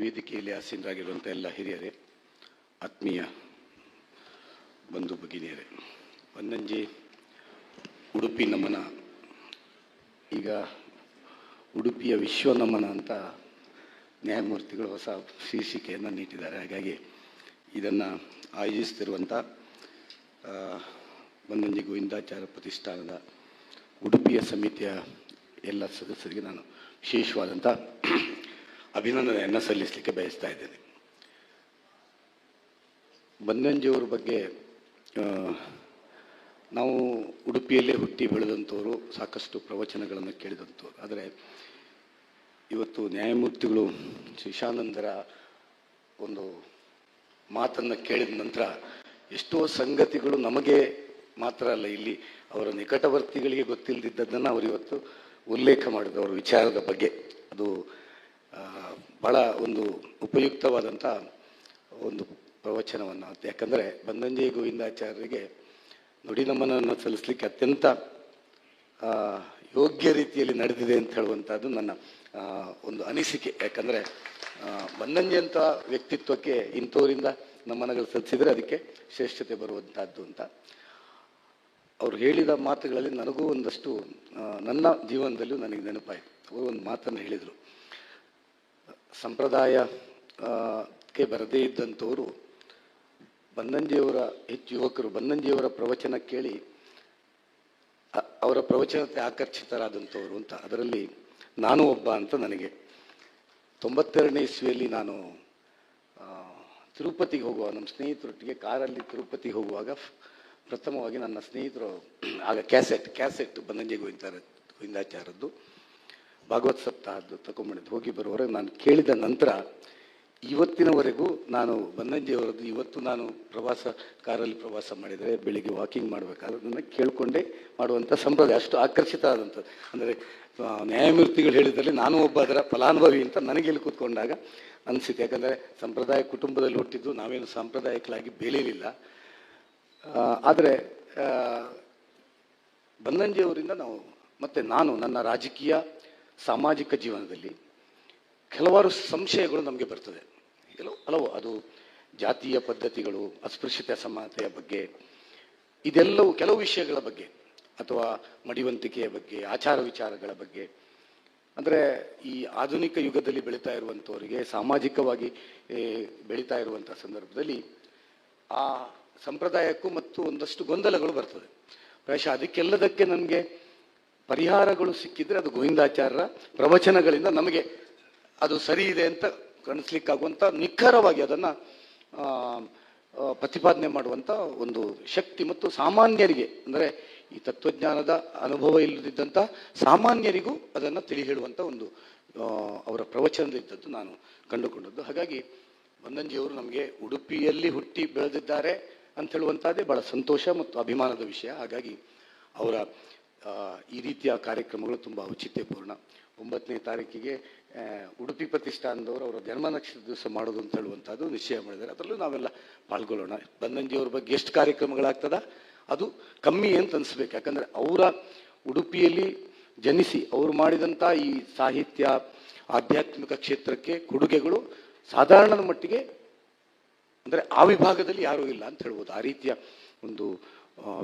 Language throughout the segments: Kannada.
ವೇದಿಕೆಯಲ್ಲಿ ಆಸೀನರಾಗಿರುವಂಥ ಎಲ್ಲ ಹಿರಿಯರೇ, ಆತ್ಮೀಯ ಬಂಧು ಭಗಿನಿಯರೇ ಬಂದಂಜಿ ಉಡುಪಿ ನಮನ, ಈಗ ಉಡುಪಿಯ ವಿಶ್ವ ನಮನ ಅಂತ ನ್ಯಾಯಮೂರ್ತಿಗಳು ಹೊಸ ಶೀರ್ಷಿಕೆಯನ್ನು ನೀಡಿದ್ದಾರೆ ಹಾಗಾಗಿ ಇದನ್ನು ಆಯೋಜಿಸ್ತಿರುವಂಥ ಬಂದಂಜಿ ಗೋವಿಂದಾಚಾರ ಪ್ರತಿಷ್ಠಾನದ ಉಡುಪಿಯ ಸಮಿತಿಯ ಎಲ್ಲ ಸದಸ್ಯರಿಗೆ ನಾನು ವಿಶೇಷವಾದಂಥ ಅಭಿನಂದನೆಯನ್ನು ಸಲ್ಲಿಸಲಿಕ್ಕೆ ಬಯಸ್ತಾ ಇದ್ದೇನೆ. ಬನ್ನಂಜಿಯವರ ಬಗ್ಗೆ ನಾವು ಉಡುಪಿಯಲ್ಲೇ ಹುಟ್ಟಿ ಬೆಳೆದಂಥವರು, ಸಾಕಷ್ಟು ಪ್ರವಚನಗಳನ್ನು ಕೇಳಿದಂಥವ್ರು. ಆದರೆ ಇವತ್ತು ನ್ಯಾಯಮೂರ್ತಿಗಳು ಶಿಶಾನಂದರ ಒಂದು ಮಾತನ್ನು ಕೇಳಿದ ನಂತರ ಎಷ್ಟೋ ಸಂಗತಿಗಳು ನಮಗೆ ಮಾತ್ರ ಅಲ್ಲ, ಇಲ್ಲಿ ಅವರ ನಿಕಟವರ್ತಿಗಳಿಗೆ ಗೊತ್ತಿಲ್ಲದಿದ್ದದ್ದನ್ನು ಅವರು ಇವತ್ತು ಉಲ್ಲೇಖ ಮಾಡಿದ ಅವರ ವಿಚಾರದ ಬಗ್ಗೆ. ಅದು ಬಹಳ ಒಂದು ಉಪಯುಕ್ತವಾದಂಥ ಒಂದು ಪ್ರವಚನವನ್ನು ಯಾಕಂದರೆ ಬಂದಂಜೆ ಗೋವಿಂದಾಚಾರ್ಯರಿಗೆ ನುಡಿ ನಮನವನ್ನು ಸಲ್ಲಿಸಲಿಕ್ಕೆ ಅತ್ಯಂತ ಯೋಗ್ಯ ರೀತಿಯಲ್ಲಿ ನಡೆದಿದೆ ಅಂತ ಹೇಳುವಂಥದ್ದು ನನ್ನ ಒಂದು ಅನಿಸಿಕೆ. ಯಾಕಂದರೆ ಬನ್ನಂಜೆ ಅಂತ ವ್ಯಕ್ತಿತ್ವಕ್ಕೆ ಇಂಥವರಿಂದ ನಮನಗಳು ಸಲ್ಲಿಸಿದರೆ ಅದಕ್ಕೆ ಶ್ರೇಷ್ಠತೆ ಬರುವಂಥದ್ದು ಅಂತ. ಅವರು ಹೇಳಿದ ಮಾತುಗಳಲ್ಲಿ ನನಗೂ ಒಂದಷ್ಟು ನನ್ನ ಜೀವನದಲ್ಲೂ ನನಗೆ ನೆನಪಾಯಿತು. ಅವರು ಒಂದು ಮಾತನ್ನು ಹೇಳಿದರು. ಸಂಪ್ರದಾಯ ಆ, ಕ್ಕೆ ಬರದೇ ಇದ್ದಂಥವರು ಬನ್ನಂಜಿಯವರ ಹೆಚ್ಚು ಯುವಕರು ಬನ್ನಂಜಿಯವರ ಪ್ರವಚನ ಕೇಳಿ ಅವರ ಪ್ರವಚನಕ್ಕೆ ಆಕರ್ಷಿತರಾದಂಥವರು ಅಂತ. ಅದರಲ್ಲಿ ನಾನು ಒಬ್ಬ ಅಂತ ನನಗೆ. ತೊಂಬತ್ತೆರಡನೇ ಇಸ್ವಿಯಲ್ಲಿ ನಾನು ತಿರುಪತಿಗೆ ಹೋಗುವ ನಮ್ಮ ಸ್ನೇಹಿತರೊಟ್ಟಿಗೆ ಕಾರಲ್ಲಿ ತಿರುಪತಿಗೆ ಹೋಗುವಾಗ ಪ್ರಥಮವಾಗಿ ನನ್ನ ಸ್ನೇಹಿತರು ಆಗ ಕ್ಯಾಸೆಟ್ ಕ್ಯಾಸೆಟ್ ಬನ್ನಂಜೆ ಗೋವಿಂದ ಗೋವಿಂದಾಚಾರ್ಯದ್ದು ಭಾಗವತ್ ಸಪ್ತಾಹದ್ದು ತಗೊಂಡ್ಬಂದಿದ್ದು ಹೋಗಿ ಬರುವವರೆಗೆ ನಾನು ಕೇಳಿದ ನಂತರ ಇವತ್ತಿನವರೆಗೂ ನಾನು ಬನ್ನಂಜಿಯವರದ್ದು ಇವತ್ತು ನಾನು ಪ್ರವಾಸ, ಕಾರಲ್ಲಿ ಪ್ರವಾಸ ಮಾಡಿದರೆ ಬೆಳಿಗ್ಗೆ ವಾಕಿಂಗ್ ಮಾಡಬೇಕಾದ್ರೆ ಕೇಳಿಕೊಂಡೇ ಮಾಡುವಂಥ ಸಂಪ್ರದಾಯ. ಅಷ್ಟು ಆಕರ್ಷಿತ ಆದಂಥದ್ದು. ಅಂದರೆ ನ್ಯಾಯಮೂರ್ತಿಗಳು ಹೇಳಿದಲ್ಲಿ ನಾನು ಒಬ್ಬ ಅದರ ಫಲಾನುಭವಿ ಅಂತ ನನಗೆ ಇಲ್ಲಿ ಕೂತ್ಕೊಂಡಾಗ ಅನಿಸಿತು. ಯಾಕಂದರೆ, ಸಂಪ್ರದಾಯ ಕುಟುಂಬದಲ್ಲಿ ಹುಟ್ಟಿದ್ದು ನಾವೇನು ಸಾಂಪ್ರದಾಯಿಕಲಾಗಿ ಬೆಳೀಲಿಲ್ಲ ಆದರೆ ಬನ್ನಂಜಿಯವರಿಂದ ನಾವು, ಮತ್ತು ನಾನು ನನ್ನ ರಾಜಕೀಯ ಸಾಮಾಜಿಕ ಜೀವನದಲ್ಲಿ ಕೆಲವಾರು ಸಂಶಯಗಳು ನಮಗೆ ಬರ್ತದೆ. ಕೆಲವು, ಹಲವು, ಅದು ಜಾತಿಯ ಪದ್ಧತಿಗಳು, ಅಸ್ಪೃಶ್ಯತೆ ಸಮಾನತೆಯ ಬಗ್ಗೆ, ಇದೆಲ್ಲವೂ ಕೆಲವು ವಿಷಯಗಳ ಬಗ್ಗೆ ಅಥವಾ ಮಡಿವಂತಿಕೆಯ ಬಗ್ಗೆ, ಆಚಾರ ವಿಚಾರಗಳ ಬಗ್ಗೆ. ಅಂದರೆ ಈ ಆಧುನಿಕ ಯುಗದಲ್ಲಿ ಬೆಳೀತಾ ಇರುವಂಥವರಿಗೆ, ಸಾಮಾಜಿಕವಾಗಿ ಬೆಳೀತಾ ಇರುವಂಥ ಸಂದರ್ಭದಲ್ಲಿ ಆ ಸಂಪ್ರದಾಯಕ್ಕೂ ಮತ್ತು ಒಂದಷ್ಟು ಗೊಂದಲಗಳು ಬರ್ತದೆ. ಪ್ರಾಯಶಃ ಅದಕ್ಕೆಲ್ಲದಕ್ಕೆ ನಮಗೆ ಪರಿಹಾರಗಳು ಸಿಕ್ಕಿದ್ರೆ ಅದು ಗೋವಿಂದಾಚಾರ್ಯರ ಪ್ರವಚನಗಳಿಂದ ನಮಗೆ ಅದು ಸರಿ ಇದೆ ಅಂತ ಕಾಣಿಸ್ಲಿಕ್ಕಾಗುವಂಥ ನಿಖರವಾಗಿ ಅದನ್ನು ಪ್ರತಿಪಾದನೆ ಮಾಡುವಂಥ ಒಂದು ಶಕ್ತಿ ಮತ್ತು ಸಾಮಾನ್ಯರಿಗೆ, ಅಂದರೆ ಈ ತತ್ವಜ್ಞಾನದ ಅನುಭವ ಇಲ್ಲದಿದ್ದಂಥ ಸಾಮಾನ್ಯರಿಗೂ ಅದನ್ನು ತಿಳಿ ಹೇಳುವಂಥ ಒಂದು ಅವರ ಪ್ರವಚನದಿದ್ದದ್ದು ನಾನು ಕಂಡುಕೊಂಡದ್ದು. ಹಾಗಾಗಿ ಬಂದಂಜಿಯವರು ನಮಗೆ ಉಡುಪಿಯಲ್ಲಿ ಹುಟ್ಟಿ ಬೆಳೆದಿದ್ದಾರೆ ಅಂತ ಹೇಳುವಂಥದ್ದೇ ಬಹಳ ಸಂತೋಷ ಮತ್ತು ಅಭಿಮಾನದ ವಿಷಯ. ಹಾಗಾಗಿ ಅವರ ಈ ರೀತಿಯ ಕಾರ್ಯಕ್ರಮಗಳು ತುಂಬ ಔಚಿತ್ಯಪೂರ್ಣ. ಒಂಬತ್ತನೇ ತಾರೀಕಿಗೆ ಉಡುಪಿ ಪ್ರತಿಷ್ಠಾನದವರು ಅವರ ಜನ್ಮ ನಕ್ಷತ್ರ ದಿವಸ ಮಾಡೋದು ಅಂತ ಹೇಳುವಂಥದ್ದು ನಿಶ್ಚಯ ಮಾಡಿದ್ದಾರೆ. ಅದರಲ್ಲೂ ನಾವೆಲ್ಲ ಪಾಲ್ಗೊಳ್ಳೋಣ. ಬಂದಂಜಿಯವ್ರ ಬಗ್ಗೆ ಎಷ್ಟು ಕಾರ್ಯಕ್ರಮಗಳಾಗ್ತದ? ಅದು ಕಮ್ಮಿ ಅಂತ ಅನಿಸ್ಬೇಕು. ಯಾಕಂದರೆ ಅವರ ಉಡುಪಿಯಲ್ಲಿ ಜನಿಸಿ ಅವರು ಮಾಡಿದಂಥ ಈ ಸಾಹಿತ್ಯ, ಆಧ್ಯಾತ್ಮಿಕ ಕ್ಷೇತ್ರಕ್ಕೆ ಕೊಡುಗೆಗಳು ಸಾಧಾರಣದ ಮಟ್ಟಿಗೆ ಅಂದರೆ ಆ ವಿಭಾಗದಲ್ಲಿ ಯಾರೂ ಇಲ್ಲ ಅಂತ ಹೇಳ್ಬೋದು. ಆ ರೀತಿಯ ಒಂದು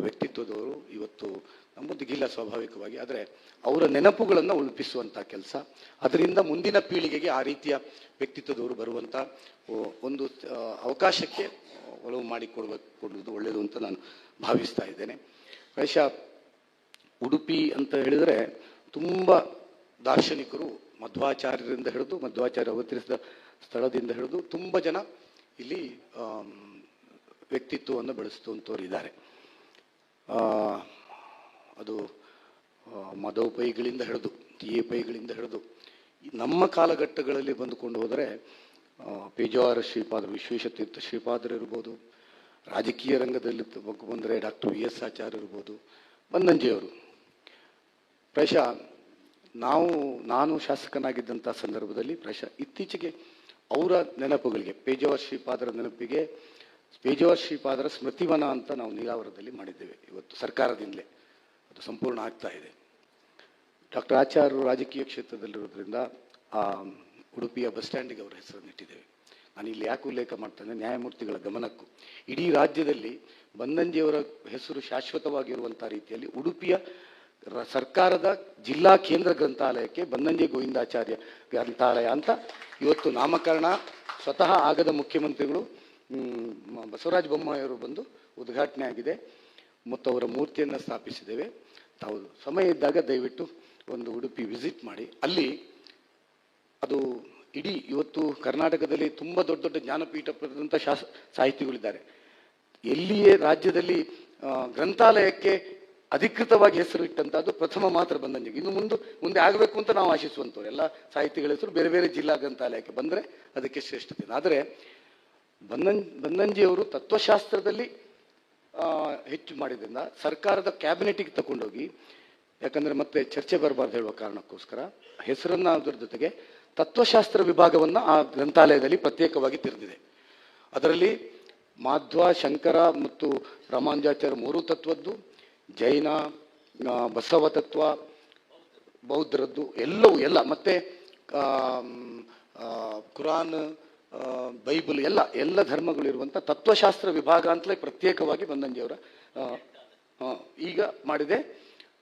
ವ್ಯಕ್ತಿತ್ವದವರು ಇವತ್ತು ನಮ್ಮೊಂದಿಗಿಲ್ಲ ಸ್ವಾಭಾವಿಕವಾಗಿ, ಆದರೆ ಅವರ ನೆನಪುಗಳನ್ನು ಉಳಿಪಿಸುವಂಥ ಕೆಲಸ. ಅದರಿಂದ ಮುಂದಿನ ಪೀಳಿಗೆಗೆ ಆ ರೀತಿಯ ವ್ಯಕ್ತಿತ್ವದವರು ಬರುವಂಥ ಒಂದು ಅವಕಾಶಕ್ಕೆ ಒಲವು ಮಾಡಿಕೊಡ್ಬೇಕು ಕೊಡುವುದು ಒಳ್ಳೆಯದು ಅಂತ ನಾನು ಭಾವಿಸ್ತಾ ಇದ್ದೇನೆ. ಗಣೇಶ ಉಡುಪಿ ಅಂತ ಹೇಳಿದರೆ ತುಂಬ ದಾರ್ಶನಿಕರು ಮಧ್ವಾಚಾರ್ಯರಿಂದ ಹಿಡಿದು, ಮಧ್ವಾಚಾರ್ಯ ಅವತರಿಸಿದ ಸ್ಥಳದಿಂದ ಹಿಡಿದು ತುಂಬ ಜನ ಇಲ್ಲಿ ವ್ಯಕ್ತಿತ್ವವನ್ನು ಬೆಳೆಸುವಂಥವ್ರು ಇದ್ದಾರೆ. ಅದು ಆ, ಮಾಧವ ಪೈಗಳಿಂದ ಹಿಡಿದು ಎ ಪೈಗಳಿಂದ ಹಿಡಿದು ನಮ್ಮ ಕಾಲಘಟ್ಟಗಳಲ್ಲಿ ಬಂದುಕೊಂಡು ಹೋದರೆ ಪೇಜಾವರ ಶ್ರೀಪಾದರು ವಿಶ್ವೇಶತೀರ್ಥ ಶ್ರೀಪಾದರು ಇರ್ಬೋದು ರಾಜಕೀಯ ರಂಗದಲ್ಲಿ ಬಂದರೆ ಡಾಕ್ಟರ್ ವಿ ಎಸ್ ಆಚಾರ್ಯ ಇರ್ಬೋದು ಬಂದಂಜೆಯವರು ಪ್ರಾಯಶಃ ನಾವು ನಾನು ಶಾಸಕನಾಗಿದ್ದಂಥ ಸಂದರ್ಭದಲ್ಲಿ ಪ್ರಶ ಇತ್ತೀಚೆಗೆ ಅವರ ನೆನಪುಗಳಿಗೆ ಪೇಜಾವರ ಶ್ರೀಪಾದರ ನೆನಪಿಗೆ ಪೇಜಾವರ ಶ್ರೀಪಾದರ ಸ್ಮೃತಿವನ ಅಂತ ನಾವು ನೀರಾವರದಲ್ಲಿ ಮಾಡಿದ್ದೇವೆ ಇವತ್ತು ಸರ್ಕಾರದಿಂದಲೇ. ಅದು ಸಂಪೂರ್ಣ ಆಗ್ತಾ ಇದೆ. ಡಾಕ್ಟರ್ ಆಚಾರ್ಯರು ರಾಜಕೀಯ ಕ್ಷೇತ್ರದಲ್ಲಿರೋದ್ರಿಂದ, ಆ, ಉಡುಪಿಯ ಬಸ್ ಸ್ಟ್ಯಾಂಡಿಗೆ ಅವರ ಹೆಸರನ್ನು ಇಟ್ಟಿದ್ದೇವೆ. ನಾನು ಇಲ್ಲಿ ಯಾಕೆ ಉಲ್ಲೇಖ ಮಾಡ್ತೇನೆ ನ್ಯಾಯಮೂರ್ತಿಗಳ ಗಮನಕ್ಕೂ. ಇಡೀ ರಾಜ್ಯದಲ್ಲಿ ಬನ್ನಂಜಿಯವರ ಹೆಸರು ಶಾಶ್ವತವಾಗಿರುವಂಥ ರೀತಿಯಲ್ಲಿ ಉಡುಪಿಯ ಸರ್ಕಾರದ ಜಿಲ್ಲಾ ಕೇಂದ್ರ ಗ್ರಂಥಾಲಯಕ್ಕೆ ಬನ್ನಂಜೆ ಗೋವಿಂದಾಚಾರ್ಯ ಗ್ರಂಥಾಲಯ ಅಂತ ಇವತ್ತು ನಾಮಕರಣ ಸ್ವತಃ ಆಗದ ಮುಖ್ಯಮಂತ್ರಿಗಳು ಬಸವರಾಜ ಬೊಮ್ಮಾಯಿಯವರು ಬಂದು ಉದ್ಘಾಟನೆ ಆಗಿದೆ ಮತ್ತು ಅವರ ಮೂರ್ತಿಯನ್ನು ಸ್ಥಾಪಿಸಿದ್ದೇವೆ. ತಾವು ಸಮಯ ಇದ್ದಾಗ ದಯವಿಟ್ಟು ಒಂದು ಉಡುಪಿ ವಿಸಿಟ್ ಮಾಡಿ. ಅಲ್ಲಿ ಅದು ಇಡೀ ಇವತ್ತು ಕರ್ನಾಟಕದಲ್ಲಿ ತುಂಬ ದೊಡ್ಡ ದೊಡ್ಡ ಜ್ಞಾನಪೀಠ ಪಡೆದಂಥ ಶಾಸ, ಸಾಹಿತಿಗಳಿದ್ದಾರೆ. ಎಲ್ಲಿಯೇ ರಾಜ್ಯದಲ್ಲಿ ಗ್ರಂಥಾಲಯಕ್ಕೆ ಅಧಿಕೃತವಾಗಿ ಹೆಸರು ಇಟ್ಟಂಥದ್ದು ಪ್ರಥಮ ಮಾತ್ರ ಬಂದಂಜಿಗೆ ಇನ್ನು ಮುಂದೆ ಮುಂದೆ ಆಗಬೇಕು ಅಂತ ನಾವು ಆಶಿಸುವಂಥವ್ರು ಎಲ್ಲ ಸಾಹಿತಿಗಳ ಹೆಸರು ಬೇರೆ ಬೇರೆ ಜಿಲ್ಲಾ ಗ್ರಂಥಾಲಯಕ್ಕೆ ಬಂದರೆ ಅದಕ್ಕೆ ಶ್ರೇಷ್ಠತೆ. ಆದರೆ ಬಂದಂಜ್ ಬನ್ನಂಜಿಯವರು ತತ್ವಶಾಸ್ತ್ರದಲ್ಲಿ ಹೆಚ್ಚು ಮಾಡಿದ್ರಿಂದ ಸರ್ಕಾರದ ಕ್ಯಾಬಿನೆಟಿಗೆ ತಗೊಂಡೋಗಿ, ಯಾಕಂದ್ರೆ ಮತ್ತೆ ಚರ್ಚೆ ಬರಬಾರ್ದು ಹೇಳುವ ಕಾರಣಕ್ಕೋಸ್ಕರ, ಹೆಸರನ್ನ ಅದರ ಜೊತೆಗೆ ತತ್ವಶಾಸ್ತ್ರ ವಿಭಾಗವನ್ನು ಆ ಗ್ರಂಥಾಲಯದಲ್ಲಿ ಪ್ರತ್ಯೇಕವಾಗಿ ತೆರೆದಿದೆ. ಅದರಲ್ಲಿ ಮಾಧ್ವ, ಶಂಕರ ಮತ್ತು ರಾಮಾನುಜಾಚಾರ್ಯ ಮೂರು ತತ್ವದ್ದು, ಜೈನ ಬಸವ ತತ್ವ, ಬೌದ್ಧರದ್ದು ಎಲ್ಲವೂ, ಎಲ್ಲ ಮತ್ತೆ ಕುರಾನ್ ಬೈಬಲ್ ಎಲ್ಲ ಎಲ್ಲ ಧರ್ಮಗಳಿರುವಂಥ ತತ್ವಶಾಸ್ತ್ರ ವಿಭಾಗ ಅಂತಲೇ ಪ್ರತ್ಯೇಕವಾಗಿ ಬಂದಂಜಿಯವರ ಈಗ ಮಾಡಿದೆ.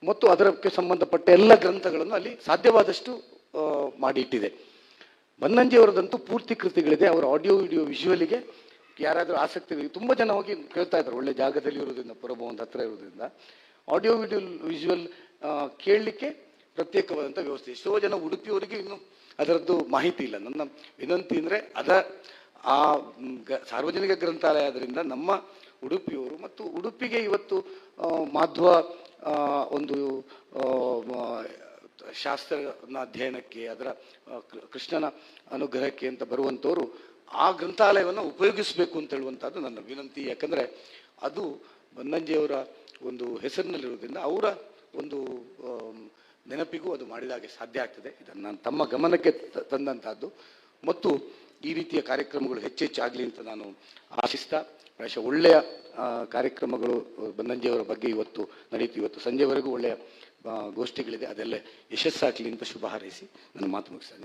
ಮತ್ತು ಅದಕ್ಕೆ ಸಂಬಂಧಪಟ್ಟ ಎಲ್ಲ ಗ್ರಂಥಗಳನ್ನು ಅಲ್ಲಿ ಸಾಧ್ಯವಾದಷ್ಟು ಮಾಡಿಟ್ಟಿದೆ. ಮಾಡಿ ಇಟ್ಟಿದೆ ಬನ್ನಂಜಿಯವರದಂತೂ ಪೂರ್ತಿ ಕೃತಿಗಳಿದೆ. ಅವರ ಆಡಿಯೋ ವಿಡಿಯೋ ವಿಜುವಲಿಗೆ ಯಾರಾದರೂ ಆಸಕ್ತಿ ತುಂಬ ಜನ ಹೋಗಿ ಕೇಳ್ತಾ ಇದ್ದಾರೆ ಒಳ್ಳೆ ಜಾಗದಲ್ಲಿ ಇರೋದ್ರಿಂದ ಪುರಭವನದ ಹತ್ರ ಇರೋದ್ರಿಂದ ಆಡಿಯೋ ವಿಡಿಯೋ ವಿಜುವಲ್ ಕೇಳಲಿಕ್ಕೆ ಪ್ರತ್ಯೇಕವಾದಂಥ ವ್ಯವಸ್ಥೆ. ಎಷ್ಟೋ ಜನ ಉಡುಪಿಯವರಿಗೆ ಇನ್ನು ಅದರದ್ದು ಮಾಹಿತಿ ಇಲ್ಲ. ನನ್ನ ವಿನಂತಿ ಅಂದರೆ ಅದ ಆ ಸಾರ್ವಜನಿಕ ಗ್ರಂಥಾಲಯ ಆದ್ದರಿಂದ ನಮ್ಮ ಉಡುಪಿಯವರು ಮತ್ತು ಉಡುಪಿಗೆ ಇವತ್ತು ಮಾಧ್ವ ಒಂದು ಶಾಸ್ತ್ರನ ಅಧ್ಯಯನಕ್ಕೆ ಅದರ ಕೃಷ್ಣನ ಅನುಗ್ರಹಕ್ಕೆ ಅಂತ ಬರುವಂಥವರು ಆ ಗ್ರಂಥಾಲಯವನ್ನು ಉಪಯೋಗಿಸಬೇಕು ಅಂತ ಹೇಳುವಂಥದ್ದು ನನ್ನ ವಿನಂತಿ. ಯಾಕಂದರೆ ಅದು ಬನ್ನಂಜಿಯವರ ಒಂದು ಹೆಸರಿನಲ್ಲಿರೋದ್ರಿಂದ ಅವರ ಒಂದು ನೆನಪಿಗೂ ಅದು ಮಾಡಿದಾಗೆ ಸಾಧ್ಯ ಆಗ್ತದೆ. ಇದನ್ನು ನಾನು ತಮ್ಮ ಗಮನಕ್ಕೆ ತಂದಂತಹದ್ದು. ಮತ್ತು ಈ ರೀತಿಯ ಕಾರ್ಯಕ್ರಮಗಳು ಹೆಚ್ಚೆಚ್ಚಾಗಲಿ ಅಂತ ನಾನು ಆಶಿಸ್ತಾ ಪ್ರಾಯಶಃ ಒಳ್ಳೆಯ ಕಾರ್ಯಕ್ರಮಗಳು ಬಂದಂಜೆಯವರ ಬಗ್ಗೆ ಇವತ್ತು ನಡೆಯುತ್ತೆ ಇವತ್ತು ಸಂಜೆವರೆಗೂ ಒಳ್ಳೆಯ ಗೋಷ್ಠಿಗಳಿದೆ. ಅದೆಲ್ಲ ಯಶಸ್ಸಾಗಲಿ ಅಂತ ಶುಭ ಹಾರೈಸಿ ನನ್ನ ಮಾತು ಮುಗಿಸ್ತಾ.